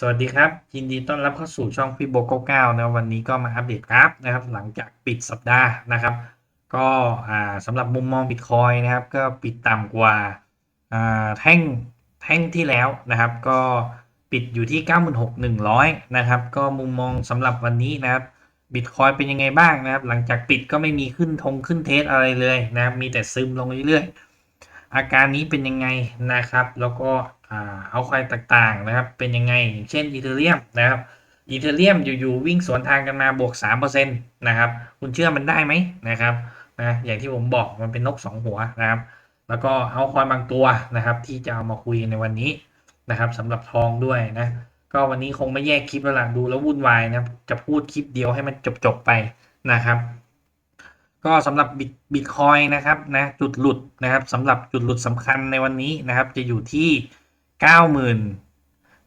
สวัสดีครับ ยินดีต้อนรับเข้าสู่ช่องพี่โบโก้เก้านะวันนี้ก็มาอัปเดตกราฟนะครับ หลังจากปิดสัปดาห์นะครับ ก็สำหรับมุมมองบิตคอยนะครับ ก็ปิดต่ำกว่าแท่งแท่งที่แล้วนะครับ ก็ปิดอยู่ที่ 96,100 นะครับ ก็มุมมองสำหรับวันนี้นะครับบิตคอยเป็นยังไงบ้างนะครับ หลังจากปิดก็ไม่มีขึ้นทงขึ้นเทสอะไรเลยนะครับ มีแต่ซึมลงเรื่อยๆอาการนี้เป็นยังไงนะครับ แล้วก็ เอาคอยต่างๆนะครับเป็นยังไงเช่นอีเทเรียมนะครับอีเทเรียมอยู่ๆวิ่งสวนทางกันมาบวก3%นะครับคุณเชื่อมันได้ไหมนะครับนะอย่างที่ผมบอกมันเป็นนกสองหัวนะครับ แล้วก็เอาคอยบางตัวนะครับที่จะเอามาคุยในวันนี้นะครับสำหรับทองด้วยนะก็วันนี้คงไม่แยกคลิปแล้วล่ะดูแล้ววุ่นวายนะจะพูดคลิปเดียวให้มันจบๆไปนะครับก็สำหรับบิตบิตคอยนะครับนะจุดหลุดนะครับสำหรับจุดหลุดสำคัญในวันนี้นะครับ จะอยู่ที่ 90,000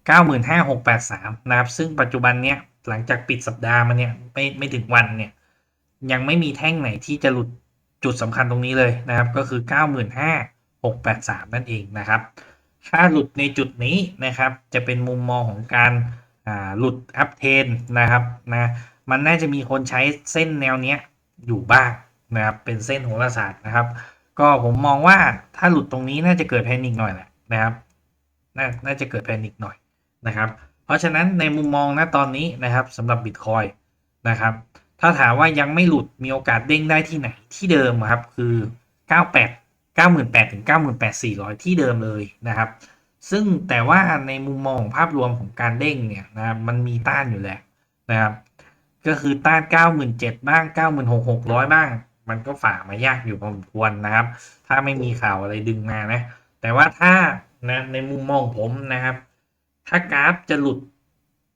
95,683 นะครับ ซึ่งปัจจุบันเนี้ยหลังจากปิดสัปดาห์มาเนี่ยไม่ไม่ถึงวันเนี่ยยังไม่มีแท่งไหนที่จะหลุดจุดสำคัญตรงนี้เลยนะครับ ก็คือ 95,683 นั่นเองนะครับถ้าหลุดในจุดนี้นะครับ จะเป็นมุมมองของการอ่าหลุดอัพเทนนะครับนะมันน่าจะมีคนใช้เส้นแนวเนี้ยอยู่บ้างนะครับเป็นเส้นโหราศาสตร์นะครับ ก็ผมมองว่าถ้าหลุดตรงนี้น่าจะเกิดแพนิคหน่อยแหละนะครับ นาน่าจะเกิดแพนิคหน่อยนะครับ เพราะฉะนั้นในมุมมองณตอนนี้นะครับสำหรับบิตคอยนะครับ ถ้าถามว่ายังไม่หลุดมีโอกาสเด้งได้ที่ไหนที่เดิมครับคือ 98 98ถึง98,400 ที่เดิมเลยนะครับ ซึ่งแต่ว่าในมุมมองของภาพรวมของการเด้งเนี่ยนะครับมันมีต้านอยู่แล้วนะครับ ก็คือต้าน 97,000บ้าง 96,600 บ้าง มันก็ฝ่ามายากอยู่พอสมควรนะครับ ถ้าไม่มีข่าวอะไรดึงมานะ แต่ว่าถ้า นะในมุมมองผมนะครับ ถ้ากราฟจะหลุด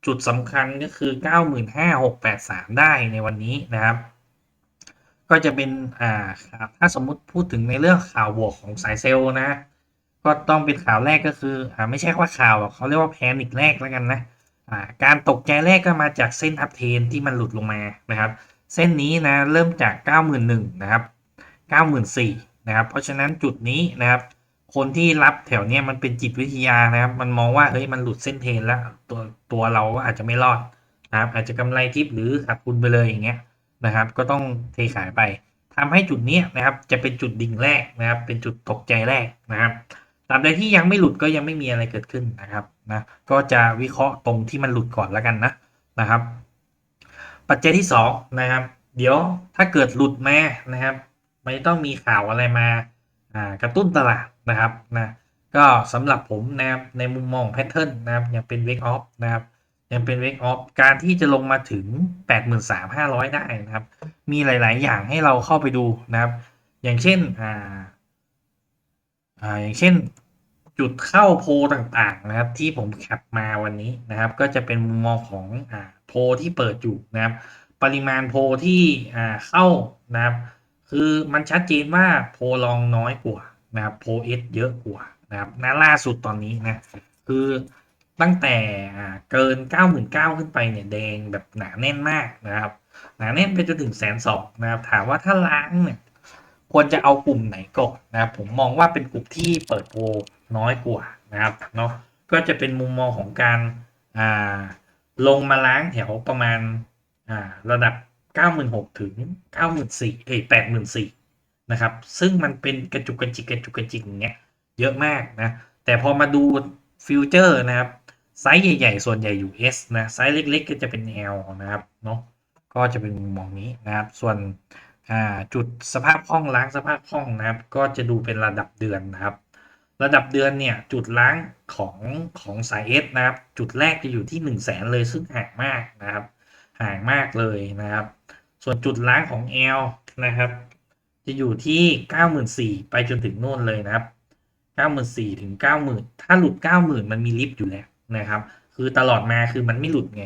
จุดสำคัญก็คือ 95,683 ได้ในวันนี้นะครับ ก็จะเป็นอ่าถ้าสมมุติพูดถึงในเรื่องข่าวบวกของสายเซลล์นะ ก็ต้องเป็นข่าวแรกก็คืออ่าไม่ใช่ว่าข่าวเขาเรียกว่าแพนิคแรกแล้วกันนะอ่าการตกใจแรกก็มาจากเส้นอัพเทนที่มันหลุดลงมานะครับ เส้นนี้นะเริ่มจาก 91,000นะครับ94,000นะครับ เพราะฉะนั้นจุดนี้นะครับ คนที่รับแถวเนี้ยมันเป็นจิตวิทยานะครับ มันมองว่าเฮ้ยมันหลุดเส้นเทนแล้ว ตัวตัวเราก็อาจจะไม่รอดนะครับ อาจจะกำไรทิปหรือขาดทุนไปเลยอย่างเงี้ยนะครับ ก็ต้องเทขายไปทำให้จุดเนี้ยนะครับ จะเป็นจุดดิ่งแรกนะครับ เป็นจุดตกใจแรกนะครับตราบใดที่ยังไม่หลุดก็ยังไม่มีอะไรเกิดขึ้นนะครับนะก็จะวิเคราะห์ตรงที่มันหลุดก่อนแล้วกันนะนะครับ ปัจจัยที่สองนะครับ เดี๋ยวถ้าเกิดหลุดมานะครับ ไม่ต้องมีข่าวอะไรมา กระตุ้นตลาด นะครับนะก็สำหรับผมนะครับในมุมมองแพทเทิร์นนะครับยังเป็นเวกออฟนะครับยังเป็นเวกออฟการที่จะลงมาถึง 83,500 ได้นะครับ มีหลาย ๆ อย่างให้เราเข้าไปดูนะครับ อย่างเช่นอ่าอ่าอย่างเช่นจุดเข้าโพลต่างๆนะครับ ที่ผมแคปมาวันนี้นะครับ ก็จะเป็นมุมมองของอ่าโพลที่เปิดอยู่นะครับ ปริมาณโพลที่อ่าเข้านะครับ คือมันชัดเจนว่าโพลลองน้อยกว่า นะครับโพเอสเยอะกว่านะครับณล่าสุดตอนนี้นะคือตั้งแต่เกิน 99,000ขึ้นไปเนี่ยแดงแบบหนาแน่นมากนะครับ หนาแน่นไปจนถึงแสนสองนะครับ ถามว่าถ้าล้างเนี่ยควรจะเอากลุ่มไหนก่อนนะครับผมมองว่าเป็นกลุ่มที่เปิดโพน้อยกว่านะครับเนาะก็จะเป็นมุมมองของการาลงมาล้างแถวประมาณาระดับ 96,000ถึง 94,000เอ้ย84,000 นะครับ ซึ่งมันเป็นกระจุกกระจิกกระจุกกระจิกอย่างเงี้ยเยอะมากนะ แต่พอมาดูฟิวเจอร์นะครับ ไซส์ใหญ่ๆ ส่วนใหญ่อยู่ S นะ ไซส์เล็กๆ ก็จะเป็น L นะครับเนาะก็จะเป็นมุมมองนี้นะครับ ส่วนจุดสภาพคล่องล้างสภาพคล่องนะครับ ก็จะดูเป็นระดับเดือนนะครับ ระดับเดือนเนี่ยจุดล้างของของสาย S นะครับ จุดแรกจะอยู่ที่ 1 0 0 0 0แสนเลยซึ่งห่างมากนะครับ ห่างมากเลยนะครับ ส่วนจุดล้างของ L นะครับ จะอยู่ที่ 94,000 ไปจนถึงโน่นเลยนะครับ 94,000 ถึง 90,000 ถ้าหลุด 90,000 มันมีลิฟต์อยู่แล้วนะครับ คือตลอดมาคือมันไม่หลุดไง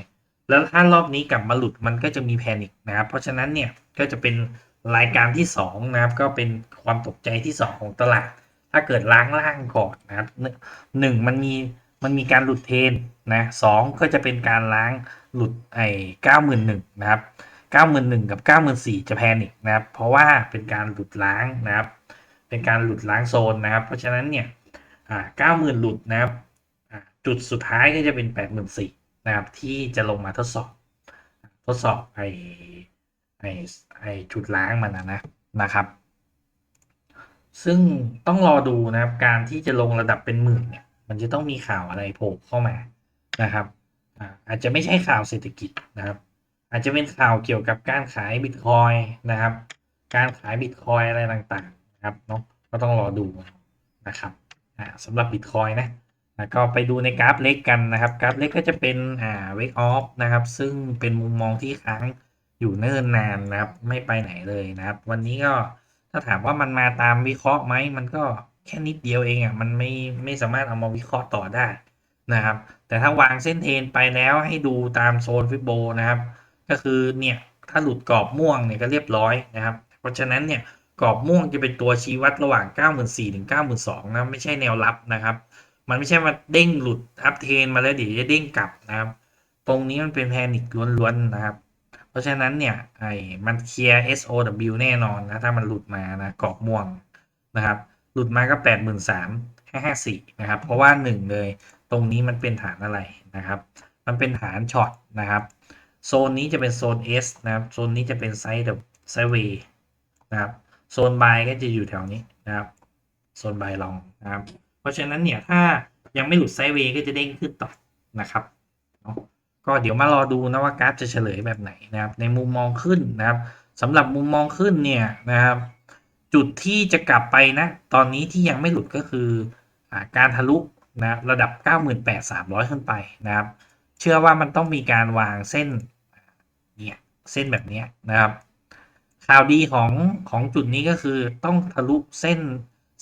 แล้วถ้ารอบนี้กลับมาหลุดมันก็จะมีแพนิคนะครับ เพราะฉะนั้นเนี่ยก็จะเป็นรายการที่ 2 นะครับ ก็เป็นความตกใจที่ 2 ของตลาด ถ้าเกิดล้างล่างก่อนนะครับหนึ่งมันมีมันมีการหลุดเทนนะสองก็จะเป็นการล้างหลุดไอ้เก้าหมื่นหนึ่งนะครับ เก้าหมื่นหนึ่งกับเก้าหมื่นสี่จะแพนิคนะครับ เพราะว่าเป็นการหลุดล้างนะครับ เป็นการหลุดล้างโซนนะครับ เพราะฉะนั้นเนี่ยอ่าเก้าหมื่นหลุดนะครับจุดสุดท้ายก็จะเป็นแปดหมื่นสี่นะครับที่จะลงมาทดสอบ ทดสอบไอไอไอจุดล้างมันนะนะนะครับ ซึ่งต้องรอดูนะครับการที่จะลงระดับเป็นหมื่นเนี่ยมันจะต้องมีข่าวอะไรโผล่เข้ามานะครับอาจจะไม่ใช่ข่าวเศรษฐกิจนะครับ อาจจะเป็นข่าวเกี่ยวกับการขายบิตคอยนะครับ การขายบิตคอยอะไรต่างๆนะครับเนาะก็ต้องรอดูนะครับสำหรับบิตคอยนะแล้วก็ไปดูในกราฟเล็กกันนะครับ กราฟเล็กก็จะเป็นอ่าเวกออฟนะครับ ซึ่งเป็นมุมมองที่ค้างอยู่เนิ่นนานนะครับ ไม่ไปไหนเลยนะครับ วันนี้ก็ถ้าถามว่ามันมาตามวิเคราะห์ไหมมันก็แค่นิดเดียวเองอะมันไม่ไม่สามารถเอามาวิเคราะห์ต่อได้นะครับ แต่ถ้าวางเส้นเทรนไปแล้วให้ดูตามโซนฟิโบนะครับ ก็คือเนี่ยถ้าหลุดกรอบม่วงเนี่ยก็เรียบร้อยนะครับ เพราะฉะนั้นเนี่ยกรอบม่วงจะเป็นตัวชี้วัดระหว่าง 94,000ถึง92,000นะไม่ใช่แนวรับนะครับ มันไม่ใช่ว่าเด้งหลุดอัพเทนมาแล้วเดี๋ยวจะเด้งกลับนะครับ ตรงนี้มันเป็นแพนิคล้วนๆนะครับ เพราะฉะนั้นเนี่ยไอ้มันเคลียร์ SOW แน่นอนนะถ้ามันหลุดมานะกรอบม่วงนะครับ หลุดมาก็ 83,554นะครับ เพราะว่าหนึ่งเลย ตรงนี้มันเป็นฐานอะไรนะครับ มันเป็นฐานช็อตนะครับ โซนนี้จะเป็นโซน S นะครับ โซนนี้จะเป็นไซด์แบบไซด์เวย์นะครับ โซนบายก็จะอยู่แถวนี้นะครับ โซนบายลองนะครับ เพราะฉะนั้นเนี่ยถ้ายังไม่หลุดไซด์เวย์ก็จะเด้งขึ้นต่อนะครับเนาะก็เดี๋ยวมารอดูนะว่ากราฟจะเฉลยแบบไหนนะครับ ในมุมมองขึ้นนะครับสำหรับมุมมองขึ้นเนี่ยนะครับ จุดที่จะกลับไปนะ ตอนนี้ที่ยังไม่หลุดก็คืออการทะลุนะระดับ 98,300 ขึ้นไปนะครับ เชื่อว่ามันต้องมีการวางเส้นเนี่ยเส้นแบบนี้นะครับ ข่าวดีของของจุดนี้ก็คือต้องทะลุเส้น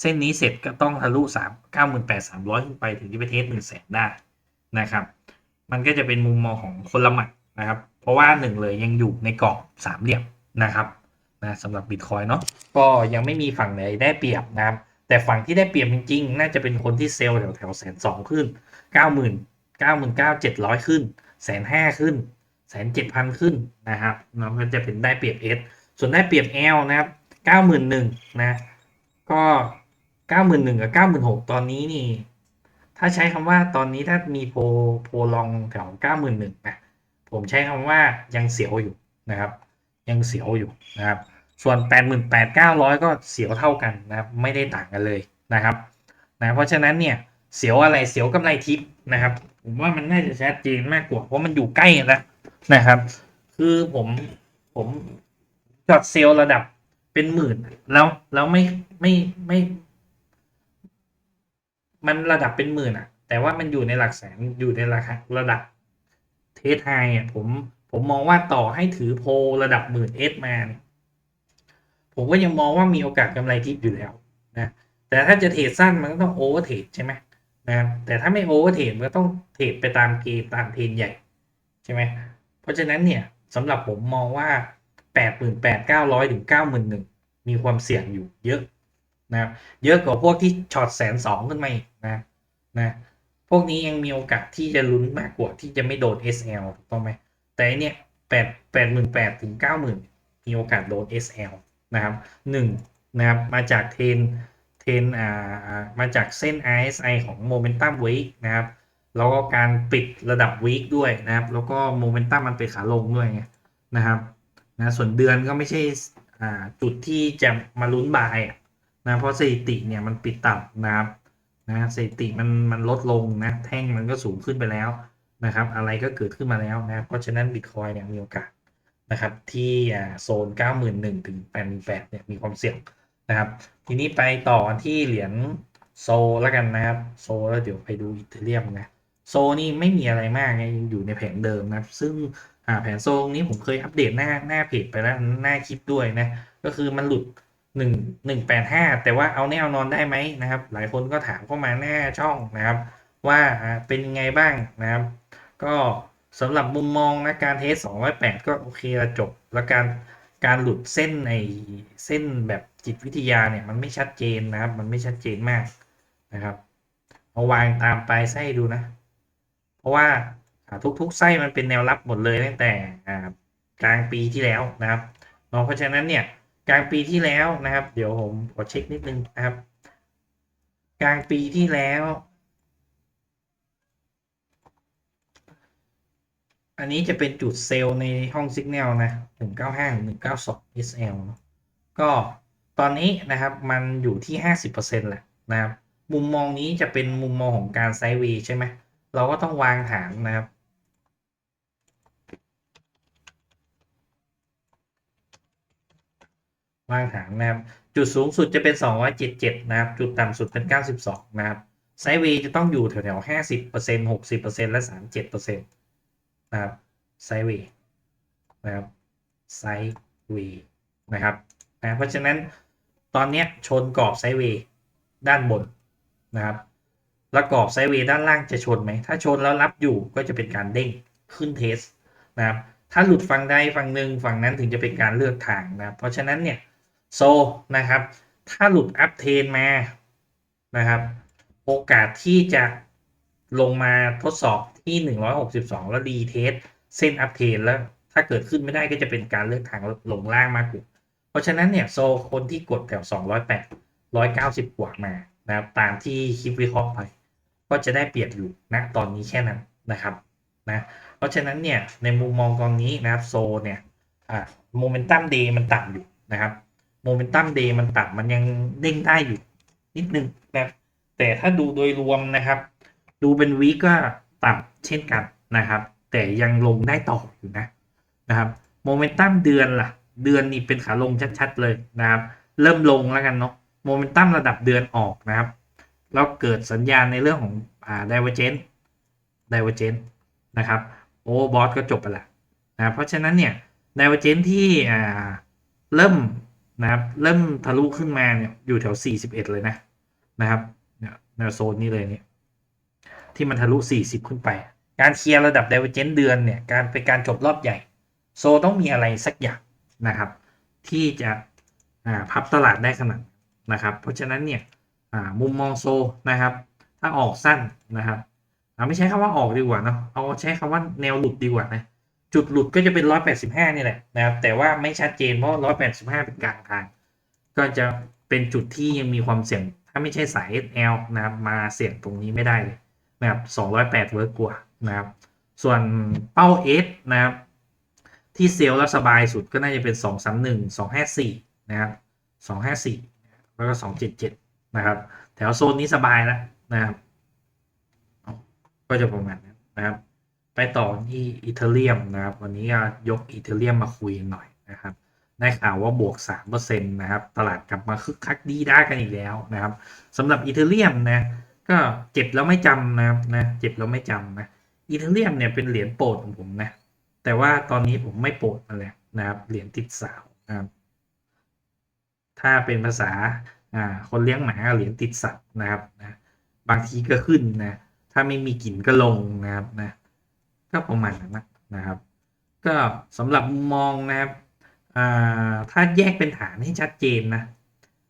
เส้นนี้เสร็จก็ต้องทะลุ3 98,300 ขึ้นไปถึงจะไปเทส1 0 0 0 0แสนได้นะครับ มันก็จะเป็นมุมมองของคนละหมัดนะครับ เพราะว่าหนึ่งเลยยังอยู่ในกรอบสามเหลี่ยมนะครับนะสำหรับบิตคอยเนาะก็ยังไม่มีฝั่งไหนได้เปรียบนะครับ แต่ฝั่งที่ได้เปรียบจริงๆ น่าจะเป็นคนที่เซลล์แถวแถวแสนสองขึ้นเก้าหมื่น เก้าหมื่นเก้าเจ็ดร้อยขึ้นแสนห้าขึ้นแสนเจ็ดพันขึ้นนะครับเนาก็จะเป็นได้เปรียบ S ส่วนได้เปรียบ L นะครับเก้าหมื่นหนึ่งนะก็เก้าหมื่นหนึ่งกับเก้าหมื่นหกตอนนี้นี่ ถ้าใช้คำว่าตอนนี้ถ้ามีโพลโพลองแถวเก้าหมื่นหนึ่งนะผมใช้คำว่ายังเสียวอยู่นะครับ ยังเสียวอยู่นะครับ ส่วนแปดหมื่นแปดเก้าร้อยก็เสียวเท่ากันนะครับ ไม่ได้ต่างกันเลยนะครับนะเพราะฉะนั้นเนี่ยเสียวอะไรเสียวกำไรทิปนะครับ ผมว่ามันน่าจะชัดเจนมากกว่าเพราะมันอยู่ใกล้นแล้วนะครับ คือผมผมจอดเซลล์ระดับเป็นหมื่น แล้วแล้วไม่ไม่ไม่ มันระดับเป็นหมื่นอะแต่ว่ามันอยู่ในหลักแสนอยู่ในราคาระดับเทสไฮอะผมผมมองว่าต่อให้ถือโพระดับหมื่นเอสมาเนี่ยผมก็ยังมองว่ามีโอกาสกำไรทิปอยู่แล้วนะแต่ถ้าจะเทรดสั้นมันก็ต้องโอเวอร์เทรดใช่ไหม นะครับแต่ถ้าไม่โอเวอร์เทรดก็ต้องเทรดไปตามเกมตามเทรนใหญ่ใช่ไหมเพราะฉะนั้นเนี่ยสำหรับผมมองว่าแปดหมื่นแปดเก้าร้อยถึงเก้าหมื่นหนึ่งมีความเสี่ยงอยู่เยอะนะครับเยอะกว่าพวกที่ช็อตแสนสองขึ้นมาอีกนะนะพวกนี้ยังมีโอกาสที่จะลุ้นมากกว่าที่จะไม่โดน SL ถูกต้องไหมแต่เนี่ยแปดแปดหมื่นแปดถึงเก้าหมื่นมีโอกาสโดน SL นะครับหนึ่งนะครับมาจากเทรน เทรนอ่ามาจากเส้น RSI ของ Momentum Week นะครับแล้วก็การปิดระดับ week ด้วยนะครับ แล้วก็ Momentum มันเป็นขาลงด้วยไงนะครับนะส่วนเดือนก็ไม่ใช่อ่าจุดที่จะมาลุ้นบายอะนะเพราะสถิติเนี่ยมันปิดต่ำนะครับนะสถิติมันมันลดลงนะแท่งมันก็สูงขึ้นไปแล้วนะครับ อะไรก็เกิดขึ้นมาแล้วนะเพราะฉะนั้นบิตคอยเนี่ยมีโอกาสนะครับที่อ่าโซน 91,000ถึง 88,000เนี่ยมีความเสี่ยง นะครับ ทีนี้ไปต่อที่เหรียญโซแล้วกันนะครับ โซแล้วเดี๋ยวไปดูอีเทเรียมนะโซนี่ไม่มีอะไรมากไงอยู่ในแผงเดิมนะซึ่งแผนโซงนี้ผมเคยอัปเดตหน้าหน้าเพจไปแล้วหน้าคลิปด้วยนะ ก็คือมันหลุดหนึ่งหนึ่งแปดห้าแต่ว่าเอาแน่เอานอนได้ไหมนะครับ หลายคนก็ถามเข้ามาหน้าช่องนะครับว่าอ่าเป็นยังไงบ้างนะครับ ก็สำหรับมุมมองนะการเทสสองร้อยแปดก็โอเคละจบ แล้วการการหลุดเส้นในเส้นแบบ จิตวิทยาเนี่ยมันไม่ชัดเจนนะครับ มันไม่ชัดเจนมากนะครับเอาวางตามปลายไส้ดูนะ เพราะว่าทุกๆไส้มันเป็นแนวรับหมดเลยตั้งแต่กลางปีที่แล้วนะครับเนาะเพราะฉะนั้นเนี่ยกลางปีที่แล้วนะครับ เดี๋ยวผมขอเช็คนิดนึงนะครับ กลางปีที่แล้ว อันนี้จะเป็นจุดเซลล์ในห้องสัญญาณนะ195 192 SL เนอะก็ ตอนนี้นะครับมันอยู่ที่ 50%แหละนะครับมุมมองนี้จะเป็นมุมมองของการไซด์เวย์ใช่ไหมเราก็ต้องวางฐานนะครับวางฐานนะครับจุดสูงสุดจะเป็น 277 นะครับ จุดต่ำสุดเป็น 92 นะครับไซด์เวย์จะต้องอยู่แถวๆ 50% 60%และ 37%นะครับไซด์เวย์นะครับไซด์เวย์นะครับนะเพราะฉะนั้น ตอนนี้ชนกรอบไซเวย์ด้านบนนะครับแล้วกรอบไซเวย์ด้านล่างจะชนไหม ถ้าชนแล้วรับอยู่ก็จะเป็นการเด้งขึ้นเทสนะครับถ้าหลุดฝั่งใดฝั่งหนึ่งฝั่งนั้นถึงจะเป็นการเลือกทางนะเพราะฉะนั้นเนี่ยโซนะครับ ถ้าหลุดอัพเทนมานะครับ โอกาสที่จะลงมาทดสอบที่ 162 แล้วรีเทสเส้นอัพเทนแล้วถ้าเกิดขึ้นไม่ได้ก็จะเป็นการเลือกทางลงล่างมากกว่า ราะฉะนั้นเนี่ยโซคนที่กดแถว208 190 กว่ามานะครับตามที่คลิปวิเคราะห์ไป ก็จะได้เปรียบอยู่นะตอนนี้แค่นั้นนะครับนะเพราะฉะนั้นเนี่ยในมุมมองตอนนี้นะครับโซเนี่ยอ่าโมเมนตัมเดย์มันต่ำอยู่นะครับโมเมนตัมเดย์มันต่ำมันยังเด้งได้อยู่นิดนึงนะแต่ถ้าดูโดยรวมนะครับ ดูเป็นวีก็ต่ำเช่นกันนะครับ แต่ยังลงได้ต่ออยู่นะนะครับโมเมนตัมเดือนล่ะ เดือนนี้เป็นขาลงชัดๆเลยนะครับ เริ่มลงแล้วกันเนาะโมเมนตัมระดับเดือนออกนะครับ แล้วเกิดสัญญาณในเรื่องของอ่า divergence divergence นะครับโอ้บอสก็จบไปละนะเพราะฉะนั้นเนี่ย divergence ที่อ่าเริ่มนะครับเริ่มทะลุขึ้นมาเนี่ยอยู่แถว 41 เลยนะนะครับเนี่ยแนวโซนนี้เลยเนี่ยที่มันทะลุ 40 ขึ้นไป การเคลียร์ระดับ divergence เดือนเนี่ยการเป็นการจบรอบใหญ่ โซต้องมีอะไรสักอย่าง นะครับ ที่จะพับตลาดได้ขนาดนะครับ เพราะฉะนั้นเนี่ยมุมมองโซนะครับ ถ้าออกสั้นนะครับอ่าไม่ใช้คำว่าออกดีกว่าเนาะเอาใช้คำว่าแนวหลุดดีกว่านะจุดหลุดก็จะเป็น 185 นี่แหละนะครับแต่ว่าไม่ชัดเจนเพราะ 185 เป็นกลางทาง ก็จะเป็นจุดที่ยังมีความเสี่ยง ถ้าไม่ใช่สาย SL นะครับมาเสี่ยงตรงนี้ไม่ได้เลยนะครับ208เวิร์กกว่านะครับส่วนเป้า S นะครับ ที่เซลล์แล้วสบายสุดก็น่าจะเป็น231 254นะครับ254แล้วก็277นะครับ แถวโซนนี้สบายแล้วนะครับก็จะประมาณนั้นนะครับ ไปต่อที่อีเทเรียมนะครับ วันนี้ยกอีเทเรียมมาคุยหน่อยนะครับได้ข่าวว่าบวก3%นะครับ ตลาดกลับมาคึกคักดีได้กันอีกแล้วนะครับสำหรับอีเทเรียมนะ ก็เจ็บแล้วไม่จำนะครับนะ เจ็บแล้วไม่จำนะอีเทเรียมเนี่ยเป็นเหรียญโปรดของผมนะ แต่ว่าตอนนี้ผมไม่โปรดมาแล้วนะครับ เหรียญติดสาวนะครับ ถ้าเป็นภาษาอ่าคนเลี้ยงหมาเหรียญติดสัตว์นะครับนะบางทีก็ขึ้นนะ ถ้าไม่มีกลิ่นก็ลงนะครับนะ ก็ประมาณนั้นนะครับ ก็สำหรับมุมมองนะครับอ่าถ้าแยกเป็นฐานให้ชัดเจนนะ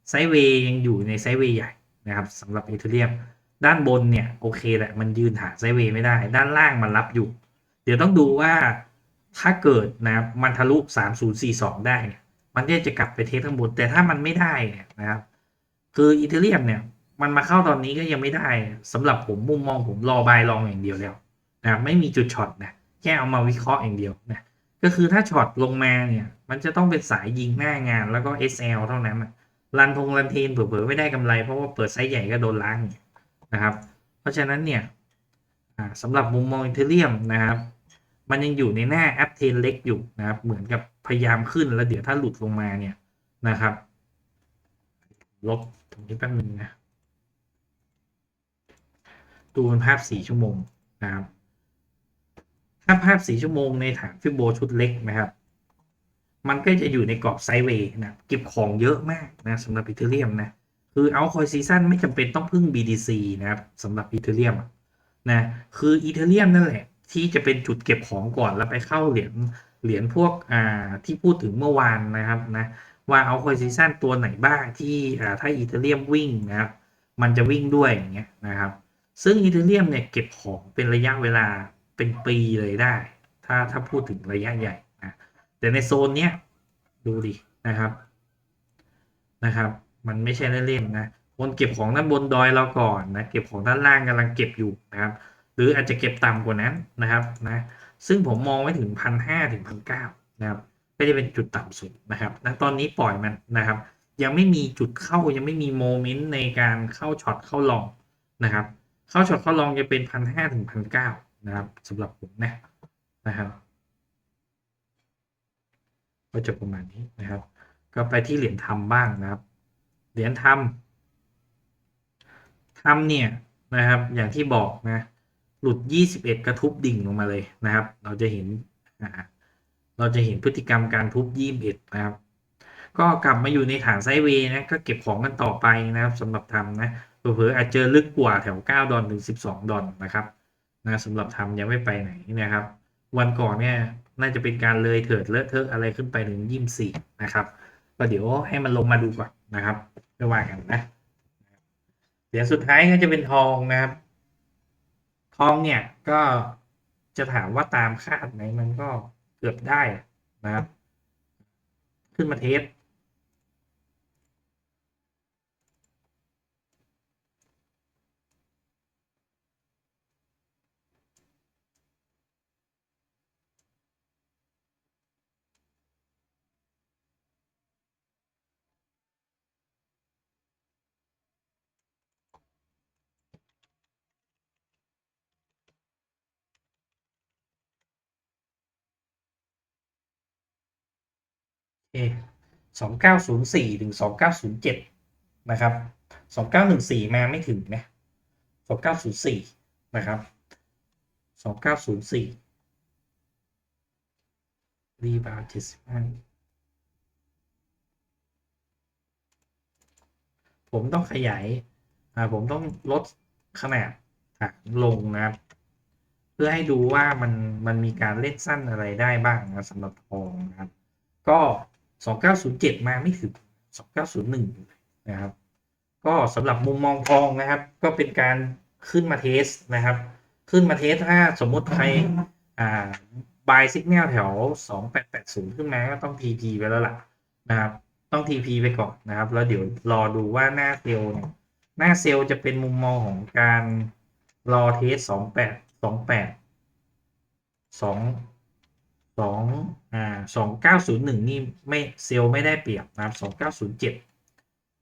ไซเวย์ยังอยู่ในไซเวย์ใหญ่นะครับสำหรับอีเทเรียมด้านบนเนี่ยโอเคแหละมันยืนฐานไซเวย์ไม่ได้ ด้านล่างมันรับอยู่ เดี๋ยวต้องดูว่า ถ้าเกิดนะครับมันทะลุ3042 ได้เนี่ยมันก็จะกลับไปเทสข้างบนแต่ถ้ามันไม่ได้เนี่ยนะครับ คืออีเทเรียมเนี่ย มันมาเข้าตอนนี้ก็ยังไม่ได้สำหรับผมมุมมองผมรอบายลองอย่างเดียวแล้วนะครับไม่มีจุดช็อตนะแค่เอามาวิเคราะห์อย่างเดียวนะก็คือถ้าช็อตลงมาเนี่ย มันจะต้องเป็นสายยิงหน้างานแล้วก็ SL เท่านั้นนรันทงรันเทนเผลอๆไม่ได้กำไรเพราะว่าเปิดไซส์ใหญ่ก็โดนล้างนะครับ เพราะฉะนั้นเนี่ยสำหรับมุมมองอีเทเรียมนะครับ มันยังอยู่ในหน้าแอปเทนเล็กอยู่นะครับ เหมือนกับพยายามขึ้นแล้วเดี๋ยวถ้าหลุดลงมาเนี่ยนะครับ ลบตรงนี้แป๊บนึงนะดูเป็นภาพสี่ชั่วโมงนะครับ ถ้าภาพสี่ชั่วโมงในฐานฟิโบชุดเล็กนะครับ มันก็จะอยู่ในกรอบไซเวย์นะเก็บของเยอะมากนะสำหรับอีเทเรียมนะคือเอาคอยซีซั่นไม่จำเป็นต้องพึ่ง BTC นะครับสำหรับอีเทเรียมนะคืออีเทเรียมนั่นแหละ ที่จะเป็นจุดเก็บของก่อนแล้วไปเข้าเหรียญเหรียญพวกอ่าที่พูดถึงเมื่อวานนะครับนะว่าเอาคอยซีซั่นตัวไหนบ้างที่อ่าถ้าอีเทเรียมวิ่งนะครับมันจะวิ่งด้วยอย่างเงี้ยนะครับ ซึ่งอีเทเรียมเนี่ยเก็บของเป็นระยะเวลาเป็นปีเลยได้ ถ้าถ้าพูดถึงระยะใหญ่นะแต่ในโซนเนี้ยดูดินะครับนะครับ มันไม่ใช่เล่นๆนะคนเก็บของด้านบนดอยเราก่อนนะเก็บของด้านล่างกำลังเก็บอยู่นะครับ หรืออาจจะเก็บต่ำกว่านั้นนะครับนะซึ่งผมมองไว้ถึงพันห้าถึงพันเก้านะครับก็จะเป็นจุดต่ำสุดนะครับณตอนนี้ปล่อยมันนะครับ ยังไม่มีจุดเข้ายังไม่มีโมเมนต์ในการเข้าช็อตเข้าลองนะครับ เข้าช็อตเข้าลองจะเป็นพันห้าถึงพันเก้านะครับสำหรับผมนะนะครับก็จะประมาณนี้นะครับ ก็ไปที่เหรียญทำบ้างนะครับ เหรียญทำทำเนี่ยนะครับ อย่างที่บอกนะ หลุด 21 กระทุบดิ่งลงมาเลยนะครับ เราจะเห็นเราจะเห็นพฤติกรรมการทุบ 21 นะครับ ก็กลับมาอยู่ในฐานไซเวย์นะก็เก็บของกันต่อไปนะครับสำหรับทำนะเผลออาจเจอลึกกว่าแถว 9 ดอลถึง 12 ดอลนะครับนะสำหรับทำยังไม่ไปไหนนะครับ วันก่อนเนี่ยน่าจะเป็นการเลยเถิดเลอะเทอะอะไรขึ้นไปถึงยี่สี่นะครับก็เดี๋ยวให้มันลงมาดูก่อนนะครับไม่ว่ากันนะเดี๋ยวสุดท้ายก็จะเป็นทองนะครับ ทองเนี่ยก็จะถามว่าตามคาดไหมมันก็เกือบได้นะครับ ขึ้นมาเทส สองเก้าศูนย์สี่ถึงสองเก้าศูนย์เจ็ดนะครับสองเก้าหนึ่งสี่มาไม่ถึงนะสองเก้าศูนย์สี่นะครับสองเก้าศูนย์สี่รีบาวเจ็ดสิบห้าผมต้องขยายอ่าผมต้องลดขนาดฐานลงนะครับ เพื่อให้ดูว่ามันมันมีการเล่นสั้นอะไรได้บ้างนะสำหรับทองนะครับ ก็ 2907 มาไม่ถึง 2901 นะครับ ก็สำหรับมุมมองทองนะครับ ก็เป็นการขึ้นมาเทสนะครับ ขึ้นมาเทสถ้าสมมติใครอ่าบายสิกแนลแถว 2880 ขึ้นมาก็ต้อง TP ไปแล้วล่ะนะครับ ต้อง TP ไปก่อนนะครับ แล้วเดี๋ยวรอดูว่าหน้าเซลล์เนี่ยหน้าเซลล์จะเป็นมุมมองของการรอเทส 28 28 2สองอ่า สองเก้าศูนย์หนึ่งนี่ไม่เซลล์ไม่ได้เปรียบนะครับสองเก้าศูนย์เจ็ด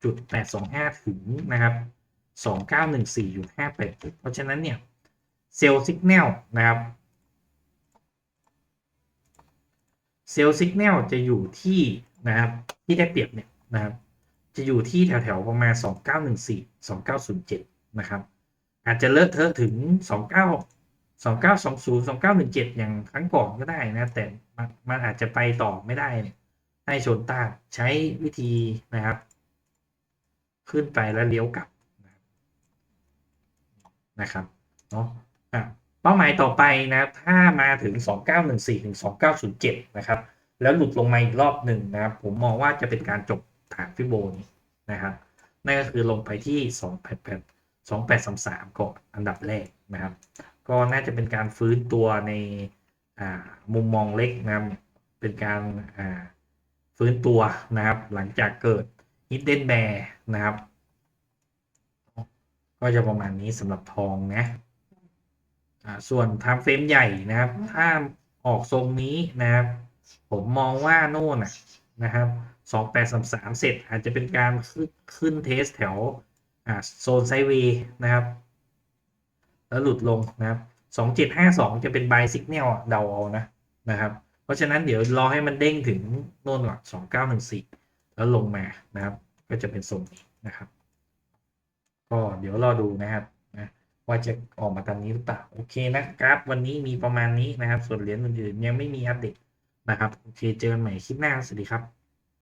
จุดแปดสองห้าถึงนะครับสองเก้าหนึ่งสี่อยู่ห้าแปดเพราะฉะนั้นเนี่ยเซลล์สัญญาณนะครับเซลล์สัญญาณจะอยู่ที่นะครับที่ได้เปรียบเนี่ยนะครับจะอยู่ที่แถวๆประมาณสองเก้าหนึ่งสี่สองเก้าศูนย์เจ็ดนะครับ อาจจะเลอะเทอะถึงสองเก้า สองเก้าสองศูนย์สองเก้าหนึ่งเจ็ดอย่างครั้งก่อนก็ได้นะ แต่มันมันอาจจะไปต่อไม่ได้นะให้ชนต้านใช้วิธีนะครับ ขึ้นไปแล้วเลี้ยวกลับนะครับเนาะเป้าหมายต่อไปนะถ้ามาถึง 2914ถึง2907 นะครับ แล้วหลุดลงมาอีกรอบหนึ่งนะครับ ผมมองว่าจะเป็นการจบฐานฟิโบนนะครับนั่นก็คือลงไปที่ 288 2833ก่อนอันดับแรกนะครับ ก็น่าจะเป็นการฟื้นตัวในมุมมองเล็กนะครับเป็นการฟื้นตัวนะครับ หลังจากเกิดฮิดเด้นแบร์นะครับ ก็จะประมาณนี้สำหรับทองนะส่วนทำเฟรมใหญ่นะครับ ถ้าออกทรงนี้นะครับ ผมมองว่าโน่นนะครับสองแปดสามสามเสร็จอาจจะเป็นการขึ้นเทสแถวโซนไซเวย์นะครับ แล้วหลุดลงนะครับสองเจ็ดห้าสองจะเป็นบายสิกเนลเดาเอานะนะครับ เพราะฉะนั้นเดี๋ยวรอให้มันเด้งถึงโน่นก่อนสองเก้าหนึ่งสี่แล้วลงมานะครับ ก็จะเป็นทรงนี้นะครับ ก็เดี๋ยวรอดูนะครับนะว่าจะออกมาตามนี้หรือเปล่าโอเคนะครับ วันนี้มีประมาณนี้นะครับ ส่วนเหรียญอื่นๆยังไม่มีอัปเดตนะครับโอเคเจอกันใหม่คลิปหน้าสวัสดีครับ